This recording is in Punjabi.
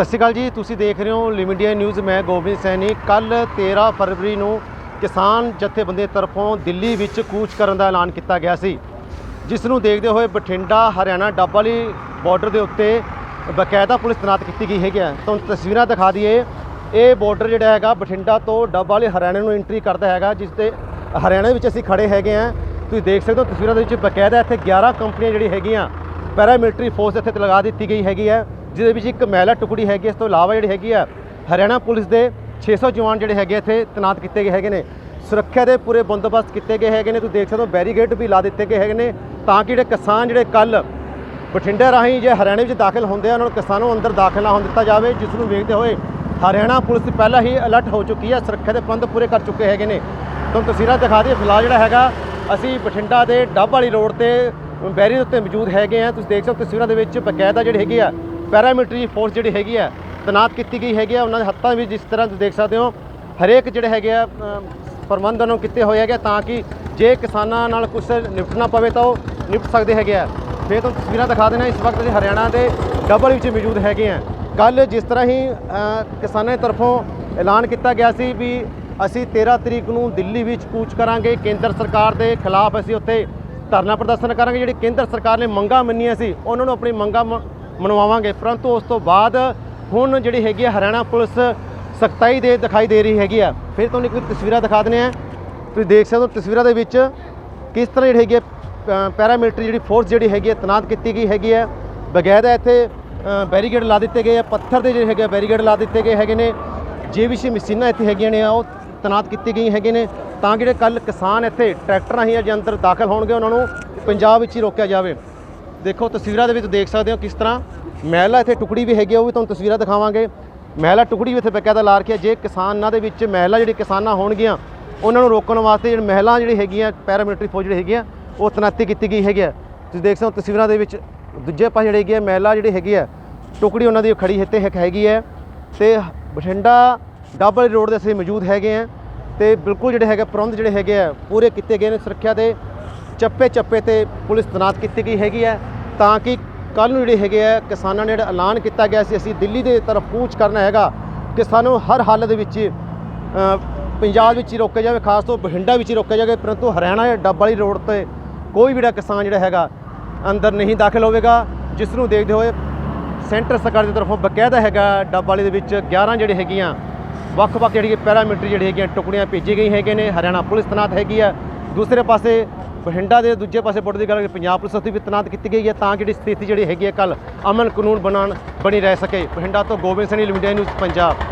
ਸਤਿ ਸ਼੍ਰੀ ਅਕਾਲ ਜੀ, ਤੁਸੀਂ ਦੇਖ ਰਹੇ ਹੋ ਲਿਮਿਟਿਆ ਨਿਊਜ਼ ਮੈਂ ਗੋਬਿੰਦ ਸੈਣੀ। ਕੱਲ 13 ਫਰਵਰੀ ਨੂੰ ਕਿਸਾਨ ਜਥੇਬੰਦੀ ਤਰਫੋਂ ਦਿੱਲੀ ਵਿੱਚ ਕੂਚ ਕਰਨ ਦਾ ਐਲਾਨ ਕੀਤਾ ਗਿਆ ਸੀ। ਜਿਸ ਨੂੰ ਦੇਖਦੇ ਹੋਏ ਬਠਿੰਡਾ, ਹਰਿਆਣਾ ਡੱਬ ਵਾਲੀ ਬਾਰਡਰ ਦੇ ਉੱਤੇ ਬਕਾਇਦਾ ਪੁਲਿਸ ਤੈਨਾਤ ਕੀਤੀ ਗਈ ਹੈਗੀ ਹੈ। ਤੁਹਾਨੂੰ ਤਸਵੀਰਾਂ ਦਿਖਾ ਦਈਏ, ਇਹ ਬਾਰਡਰ ਜਿਹੜਾ ਹੈਗਾ ਬਠਿੰਡਾ ਤੋਂ ਡੱਬ ਵਾਲੇ ਹਰਿਆਣਾ ਨੂੰ ਐਂਟਰੀ ਕਰਦਾ ਹੈਗਾ, ਜਿਸ ਤੇ ਹਰਿਆਣਾ ਵਿੱਚ ਅਸੀਂ ਖੜੇ ਹੈਗੇ ਆ ਤੁਸੀਂ ਦੇਖ ਸਕਦੇ ਹੋ ਤਸਵੀਰਾਂ ਦੇ ਵਿੱਚ ਬਕਾਇਦਾ ਇੱਥੇ 11 ਕੰਪਨੀਆਂ ਜਿਹੜੀ ਹੈਗੀਆਂ ਪੈਰਾਮਿਲਟਰੀ ਫੋਰਸ ਇੱਥੇ ਲਗਾ ਦਿੱਤੀ ਗਈ ਹੈਗੀ ਹੈ। ਜਿਹਦੇ ਵਿੱਚ ਇੱਕ ਮਹਿਲਾ ਟੁਕੜੀ ਹੈਗੀ ਇਸ ਤੋਂ ਇਲਾਵਾ ਜਿਹੜੀ ਹੈਗੀ ਆ ਹਰਿਆਣਾ ਪੁਲਿਸ ਦੇ 600 ਜਵਾਨ ਜਿਹੜੇ ਹੈਗੇ ਇੱਥੇ ਤੈਨਾਤ ਕੀਤੇ ਗਏ ਹੈਗੇ ਨੇ। ਸੁਰੱਖਿਆ ਦੇ ਪੂਰੇ ਬੰਦੋਬਸਤ ਕੀਤੇ ਗਏ ਹੈਗੇ ਨੇ। ਤੁਸੀਂ ਦੇਖ ਸਕਦੇ ਹੋ ਬੈਰੀਗੇਡ ਵੀ ਲਾ ਦਿੱਤੇ ਗਏ ਹੈਗੇ ਨੇ, ਤਾਂ ਕਿ ਜਿਹੜੇ ਕਿਸਾਨ ਜਿਹੜੇ ਕੱਲ ਬਠਿੰਡਾ ਰਾਹੀਂ ਜੇ ਹਰਿਆਣੇ ਵਿੱਚ ਦਾਖਲ ਹੁੰਦੇ ਆ, ਉਹਨਾਂ ਨੂੰ ਕਿਸਾਨਾਂ ਨੂੰ ਅੰਦਰ ਦਾਖਲ ਨਾ ਹੋਣ ਦਿੱਤਾ ਜਾਵੇ। ਜਿਸ ਨੂੰ ਵੇਖਦੇ ਹੋਏ ਹਰਿਆਣਾ ਪੁਲਿਸ ਪਹਿਲਾਂ ਹੀ ਅਲਰਟ ਹੋ ਚੁੱਕੀ ਹੈ, ਸੁਰੱਖਿਆ ਦੇ ਪ੍ਰਬੰਧ ਪੂਰੇ ਕਰ ਚੁੱਕੇ ਹੈਗੇ ਨੇ। ਤੁਹਾਨੂੰ ਤਸਵੀਰਾਂ ਦਿਖਾ ਦਈਏ, ਫਿਲਹਾਲ ਜਿਹੜਾ ਹੈਗਾ, ਅਸੀਂ ਬਠਿੰਡਾ ਦੇ ਡੱਬ ਵਾਲੀ ਰੋਡ ਤੇ ਬੈਰੀ ਉੱਤੇ ਮੌਜੂਦ ਹੈਗੇ ਆ। ਤੁਸੀਂ ਦੇਖ ਸਕਦੇ ਹੋ ਤਸਵੀਰਾਂ ਦੇ ਵਿੱਚ ਬਕਾਇਦਾ ਜਿਹੜੀ ਹੈਗੇ ਆ ਪੈਰਾਮਿਲਟਰੀ ਫੋਰਸ ਜਿਹੜੀ ਹੈਗੀ ਆ, ਤੈਨਾਤ ਕੀਤੀ ਗਈ ਹੈਗੀ ਆ, ਉਹਨਾਂ ਦੇ ਹੱਥਾਂ ਵਿੱਚ ਜਿਸ ਤਰ੍ਹਾਂ ਤੁਸੀਂ ਦੇਖ ਸਕਦੇ ਹੋ, ਹਰੇਕ ਜਿਹੜੇ ਹੈਗੇ ਆ ਪ੍ਰਬੰਧ ਉਹਨਾਂ ਕੀਤੇ ਹੋਏ ਹੈਗੇ ਆ ਤਾਂ ਕਿ ਜੇ ਕਿਸਾਨਾਂ ਨਾਲ ਕੁਝ ਨਿਪਟਣਾ ਪਵੇ ਤਾਂ ਉਹ ਨਿਪਟ ਸਕਦੇ ਹੈਗੇ ਆ। ਫਿਰ ਤੁਹਾਨੂੰ ਤਸਵੀਰਾਂ ਦਿਖਾ ਦੇਣਾ ਇਸ ਵਕਤ ਅਸੀਂ ਹਰਿਆਣਾ ਦੇ ਡਬਲ ਵਿੱਚ ਮੌਜੂਦ ਹੈਗੇ ਆ। ਕੱਲ ਜਿਸ ਤਰ੍ਹਾਂ ਹੀ ਕਿਸਾਨਾਂ ਦੀ ਤਰਫੋਂ ਐਲਾਨ ਕੀਤਾ ਗਿਆ ਸੀ ਵੀ ਅਸੀਂ 13 ਤਰੀਕ ਨੂੰ ਦਿੱਲੀ ਵਿੱਚ ਕੂਚ ਕਰਾਂਗੇ। ਕੇਂਦਰ ਸਰਕਾਰ ਦੇ ਖਿਲਾਫ ਅਸੀਂ ਉੱਥੇ ਧਰਨਾ ਪ੍ਰਦਰਸ਼ਨ ਕਰਾਂਗੇ। ਜਿਹੜੀ ਕੇਂਦਰ ਸਰਕਾਰ ਨੇ ਮੰਗਾਂ ਮੰਨੀਆਂ ਸੀ, ਉਹਨਾਂ ਨੂੰ ਆਪਣੀ ਮੰਗਾਂ ਮ- ਮਨਵਾਵਾਂਗੇ। ਪਰੰਤੂ ਉਸ ਤੋਂ ਬਾਅਦ ਹੁਣ ਜਿਹੜੀ ਹੈਗੀ ਹੈ ਹਰਿਆਣਾ ਪੁਲਿਸ ਸਖਤਾਈ ਦੇ ਦਿਖਾਈ ਦੇ ਰਹੀ ਹੈਗੀ ਆ। ਫਿਰ ਤੁਹਾਨੂੰ ਇੱਕ ਤਸਵੀਰਾਂ ਦਿਖਾ ਦਿੰਦੇ ਆ। ਤੁਸੀਂ ਦੇਖ ਸਕਦੇ ਹੋ ਤਸਵੀਰਾਂ ਦੇ ਵਿੱਚ ਕਿਸ ਤਰ੍ਹਾਂ ਜਿਹੜੀ ਹੈਗੀ ਹੈ ਅ, ਪੈਰਾਮਿਲਟਰੀ ਜਿਹੜੀ ਫੋਰਸ ਜਿਹੜੀ ਹੈਗੀ ਹੈ ਤੈਨਾਤ ਕੀਤੀ ਗਈ ਹੈਗੀ ਹੈ ਬਕਾਇਦਾ ਇੱਥੇ ਬੈਰੀਗੇਡ ਲਾ ਦਿੱਤੇ ਗਏ ਆ ਪੱਥਰ ਦੇ ਜਿਹੜੇ ਹੈਗੇ ਆ ਬੈਰੀਗੇਡ ਲਾ ਦਿੱਤੇ ਗਏ ਹੈਗੇ ਨੇ। ਜੀਵੀਸੀ ਮਸ਼ੀਨਾਂ ਇੱਥੇ ਹੈਗੀਆਂ ਨੇ ਉਹ ਤੈਨਾਤ ਕੀਤੀ ਗਈ ਹੈਗੇ ਨੇ। ਤਾਂ ਕਿ ਜਿਹੜੇ ਕੱਲ ਕਿਸਾਨ ਇੱਥੇ ਟਰੈਕਟਰਾਂ ਹੀ ਜੇ ਅੰਦਰ ਦਾਖਲ ਹੋਣਗੇ ਉਹਨਾਂ ਨੂੰ ਪੰਜਾਬ ਵਿੱਚ ਹੀ ਰੋਕਿਆ ਜਾਵੇ। ਦੇਖੋ, ਤਸਵੀਰਾਂ ਦੇ ਵਿੱਚ ਦੇਖ ਸਕਦੇ ਹੋ ਕਿਸ ਤਰ੍ਹਾਂ ਮਹਿਲਾ ਇੱਥੇ ਟੁਕੜੀ ਵੀ ਹੈਗੀ ਆ, ਉਹ ਵੀ ਤੁਹਾਨੂੰ ਤਸਵੀਰਾਂ ਦਿਖਾਵਾਂਗੇ। ਮਹਿਲਾ ਟੁਕੜੀ ਵੀ ਇੱਥੇ ਬਕਾਇਦਾ ਲਾ ਰੱਖੀ ਹੈ ਜੇ ਕਿਸਾਨਾਂ ਦੇ ਵਿੱਚ ਮਹਿਲਾ ਜਿਹੜੀ ਕਿਸਾਨਾਂ ਹੋਣਗੀਆਂ, ਉਹਨਾਂ ਨੂੰ ਰੋਕਣ ਵਾਸਤੇ ਜਿਹੜੀ ਮਹਿਲਾ ਜਿਹੜੀ ਹੈਗੀਆਂ, ਪੈਰਾਮਿਲਟਰੀ ਫੌਜ ਜਿਹੜੀ ਹੈਗੀ ਆ, ਉਹ ਤੈਨਾਤੀ ਕੀਤੀ ਗਈ ਹੈਗੀ ਆ। ਤੁਸੀਂ ਦੇਖ ਸਕਦੇ ਹੋ ਤਸਵੀਰਾਂ ਦੇ ਵਿੱਚ ਦੂਜੇ ਪਾਸੇ ਜਿਹੜੀ ਹੈਗੀ ਆ, ਮਹਿਲਾ ਜਿਹੜੀ ਹੈਗੀ ਆ, ਟੁਕੜੀ ਉਹਨਾਂ ਦੀ ਖੜੀ ਇੱਥੇ ਹੈਗੀ ਹੈ ਤੇ ਬਠਿੰਡਾ ਡਬਲ ਰੋਡ ਦੇ ਅਸੀਂ ਮੌਜੂਦ ਹੈਗੇ ਆ। ਤੇ ਬਿਲਕੁਲ ਜਿਹੜੇ ਹੈਗੇ ਪ੍ਰਬੰਧ ਜਿਹੜੇ ਹੈਗੇ ਆ, ਪੂਰੇ ਕੀਤੇ ਗਏ ਨੇ ਸੁਰੱਖਿਆ ਦੇ। ਚੱਪੇ ਚੱਪੇ ਤੇ ਪੁਲਿਸ ਤੈਨਾਤ ਕੀਤੀ ਗਈ ਹੈਗੀ ਹੈ। ਤਾਂ ਕਿ ਕੱਲ ਨੂੰ ਜਿਹੜੇ ਹੈਗੇ ਆ, ਕਿਸਾਨਾਂ ਨੇ ਜਿਹੜਾ ਐਲਾਨ ਕੀਤਾ ਗਿਆ ਸੀ, ਅਸੀਂ ਦਿੱਲੀ ਦੇ ਤਰਫ ਕੂਚ ਕਰਨਾ ਹੈਗਾ ਕਿ ਸਾਨੂੰ ਹਰ ਹਾਲਤ ਦੇ ਵਿੱਚ ਪੰਜਾਬ ਵਿੱਚ ਹੀ ਰੋਕਿਆ ਜਾਵੇ, ਖਾਸ ਤੋਂ ਬਠਿੰਡਾ ਵਿੱਚ ਹੀ ਰੋਕਿਆ ਜਾਵੇ, ਪਰੰਤੂ ਹਰਿਆਣਾ ਦੇ ਡੱਬ ਵਾਲੀ ਰੋਡ ਤੇ ਕੋਈ ਵੀ ਜਿਹੜਾ ਕਿਸਾਨ ਜਿਹੜਾ ਹੈਗਾ, ਅੰਦਰ ਨਹੀਂ ਦਾਖਲ ਹੋਵੇਗਾ। ਜਿਸ ਨੂੰ ਦੇਖਦੇ ਹੋਏ ਸੈਂਟਰ ਸਰਕਾਰ ਦੀ ਤਰਫੋਂ ਬਕਾਇਦਾ ਹੈਗਾ ਡੱਬ ਵਾਲੀ ਦੇ ਵਿੱਚ 11 ਜਿਹੜੇ ਹੈਗੀਆਂ, ਵੱਖ-ਵੱਖ ਜਿਹੜੀ ਪੈਰਾਮਿਲਟਰੀ ਜਿਹੜੀ ਹੈਗੀਆਂ, ਟੁਕੜੀਆਂ ਭੇਜੀ ਗਈ ਹੈਗੇ ਨੇ। ਹਰਿਆਣਾ ਪੁਲਿਸ ਤੈਨਾਤ ਹੈਗੀ ਆ। ਦੂਸਰੇ ਪਾਸੇ ਬਠਿੰਡਾ ਦੇ ਦੂਜੇ ਪਾਸੇ ਬਾਰਡਰ ਦੀ ਗੱਲ ਪੰਜਾਬ ਪੁਲਿਸ ਉੱਥੇ ਵੀ ਤੈਨਾਤ ਕੀਤੀ ਗਈ ਹੈ ਤਾਂ ਕਿ ਜਿਹੜੀ ਸਥਿਤੀ ਜਿਹੜੀ ਹੈਗੀ ਹੈ ਕੱਲ ਅਮਨ ਕਾਨੂੰਨ ਬਣਾਉਣ ਬਣੀ ਰਹਿ ਸਕੇ। ਬਠਿੰਡਾ ਤੋਂ ਗੋਬਿੰਦ ਸਿੰਘ ਲਿਮਿਟਡ ਨਿਊਜ਼ ਪੰਜਾਬ।